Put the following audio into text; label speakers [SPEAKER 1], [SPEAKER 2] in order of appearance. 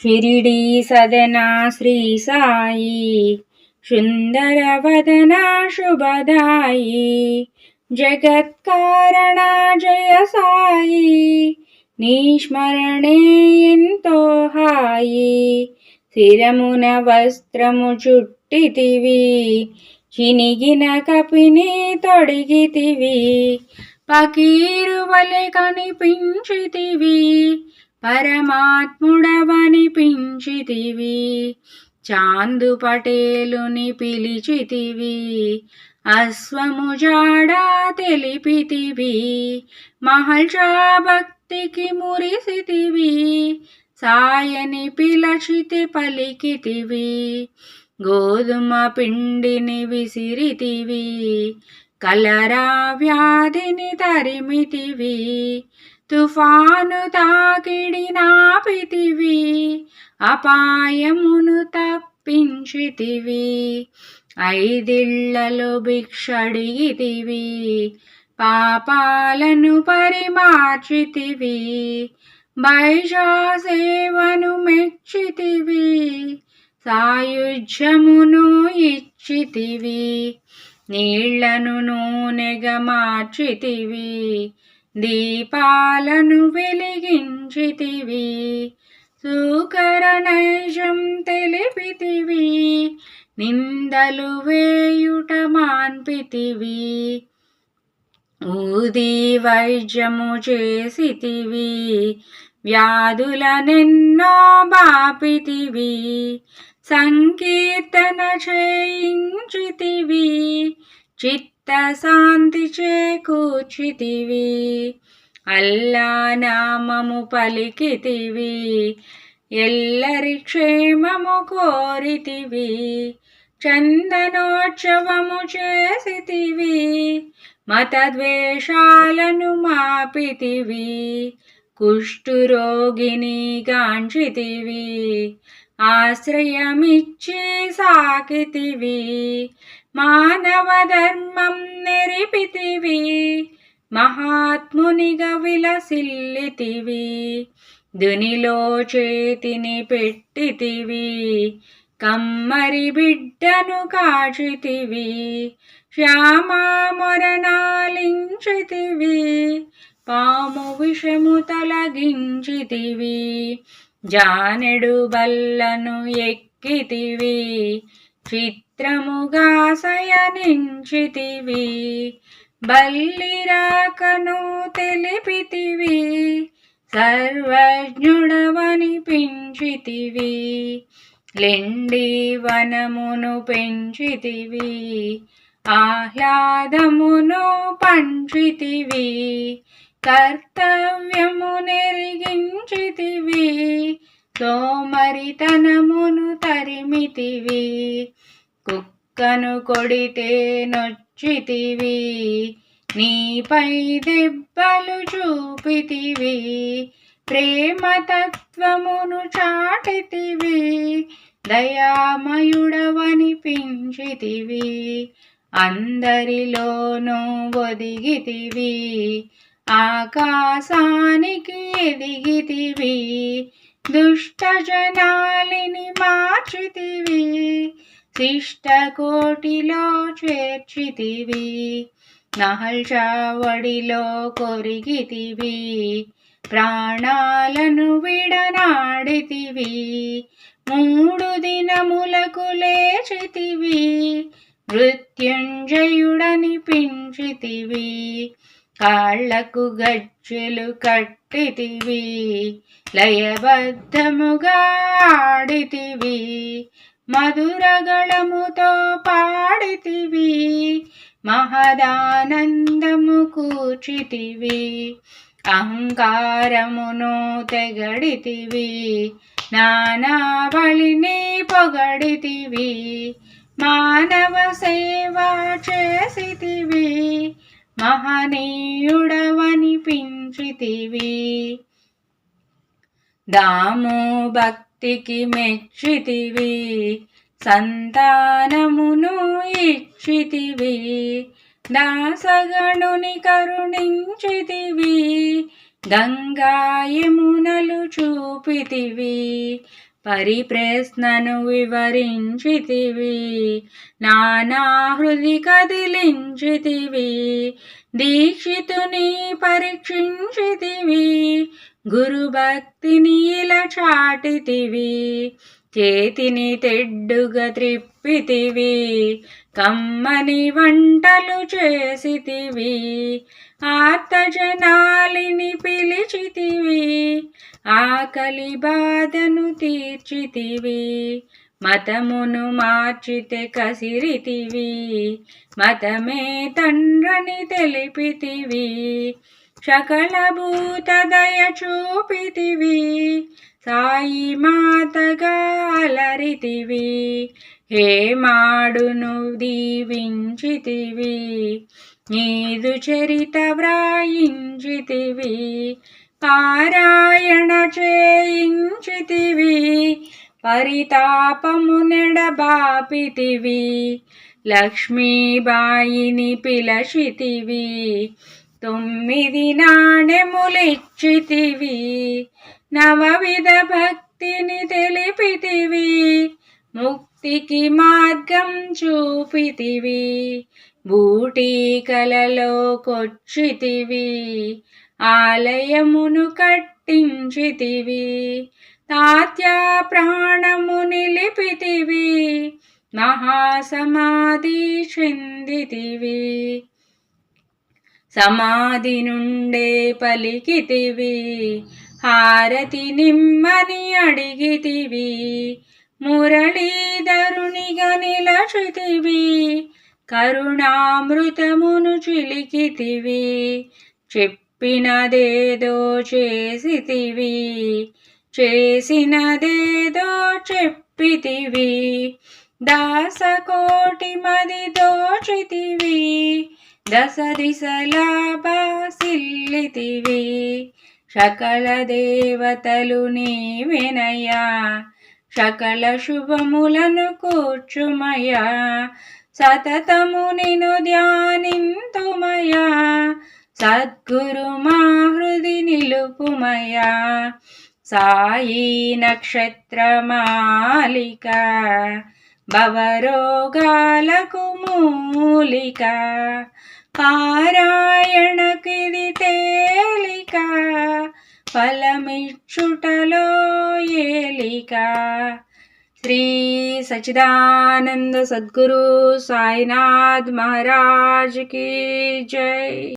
[SPEAKER 1] షిరిడి సదనా శ్రీ సాయి సుందరవదనా శుభదాయి జగత్కారణ జయ సాయి నీ ఎంతో హాయి స్థిరమున వస్త్రము చుట్టితివి చినిగిన కపిని తొడిగితివి పకీరు వలె కనిపించితివి పరమాత్ముడవనిపించితివి చాందు పటేలుని పిలిచితివి. అశ్వము జాడా తెలిపితివి. మహల్షా భక్తికి మురిసితివి. సాయని పిలచితి పలికితివి. గోధుమ పిండిని విసిరితివి. కలరా వ్యాధిని తరిమితివి. తుఫాను తాకిడి నాపితివి అపాయమును తప్పించితివి ఐదిళ్ళలో భిక్షడిగితివి పాపాలను పరిమార్చితివి సేవను మెచ్చితివి సాయుధ్యమును ఇచ్చితివి నీళ్ళను నూనెగా మార్చితివి దీపాలను వెలిగించితివి సూకర తెలిపితివి నిందలు వేయుట మాన్పితివి ఊది వైద్యము చేసితివి వ్యాధులనెన్నో బాపితివి సంకీర్తన చేయించితివి చిత్త శాంతి చేకూర్చితివి అల్లా నామము పలికితివి. ఎల్లరి క్షేమము కోరితివి. చందనోత్సవము చేసితివి. మతద్వేషాలను మాపితివి. కుష్ఠురోగిని గాంచితివి. ఆశ్రయమిచ్చి సాకితివి. మానవ ధర్మం నెరిపితివి మహాత్మునిగా విలసిల్లితివి దునిలో చేతిని పెట్టితివి కమ్మరి బిడ్డను కాచితివి శ్యామా మొరణాలించితివి పాము విషము తొలగించితివి జానెడు బల్లను ఎక్కితివి చిత్రముగా శయనించితివి బల్లిరాకను తెలిపితివి సర్వజ్ఞుడవనిపించితివి లెండి వనమును పెంచితివి ఆహ్లాదమును పంచితివి కర్తవ్యము నెరిగించితివి సోమరితనమును తరిమితివి కొడితే నొచ్చితివి నీపై దెబ్బలు చూపితివి ప్రేమతత్వమును చాటితివి దయామయుడవనిపించితివి అందరిలోనూ ఒదిగితివి ఆకాశానికి ఎదిగితివి దుష్టజనాలిని మార్చితివి శిష్ట కోటిలో చేర్చితివి నహల్చావడిలో కొరిగితివి ప్రాణాలను విడనాడితివి మూడు దినములకు లేచితివి మృత్యుంజయుడనిపించితివి కాళ్ళకు గజ్జెలు కట్టితివి లయబద్ధముగా ఆడితివి మధురగళముతో పాడితివి మహదానందము కూర్చితివి అహంకారమును తెగడితివి నానావళిని పొగడితివి మానవ సేవ చేసితివి మహనీయుడవనిపించితివి. దాము భక్తి భక్తికి మెచ్చితివి సంతానమును ఇచ్చితివి. దాసగణుని కరుణించితివి. గంగాయమునలు చూపితివి. పరిప్రశ్నను వివరించితివి. నానా హృది కదిలించితివి. దీక్షితుని పరీక్షించితివి. గురుభక్తి నీల చాటితివి చేతిని తెడ్డుగా త్రిప్పితివి కమ్మని వంటలు చేసితివి ఆర్తజనాలిని పిలిచితివి ఆకలి బాధను తీర్చితివి మతమును మార్చితే కసిరితివి మతమే తండ్రని తెలిపితివి సకలభూతదయ చూపితివి సాయి మాతగా అలరితివి హే మాడును దీవించితివి. నీదు చరిత వ్రాయించితివి. పారాయణ చేయించితివి. పరితాపము నెడబాపితివి. లక్ష్మీబాయిని పిలచితివి. తొమ్మిది నాణెములిచ్చితివి నవవిధ భక్తిని తెలిపితివి ముక్తికి మార్గం చూపితివి బూటీకలలో కొచ్చితివి ఆలయమును కట్టించితివి తాత్యా ప్రాణము నిలిపితివి మహాసమాధి చెందితివి. సమాధి నుండే పలికితివి. హారతి నిమ్మని అడిగితివి. మురళీధరునిగా నిలచితివి. కరుణామృతమును చిలికితివి. చెప్పినదేదో చేసితివి. చేసినదేదో చెప్పితివి. దాసకోటి మది దోచితివి. దశ దిశలా బాసిల్లితివి సకల దేవతలు నీవెనయా సకల శుభములను కూర్చుమయా సతతము నిను ధ్యానింతుమయా సద్గురు మా హృది నిలుపుమయా సాయి నక్షత్రమాలిక భవరోగాలకు మూలిక. పారాయణకిది తేలిక ఫలమిచ్చుటలో ఏలిక. శ్రీ సచిదానంద సద్గురు సాయినాథ్ మహారాజ్కి జై.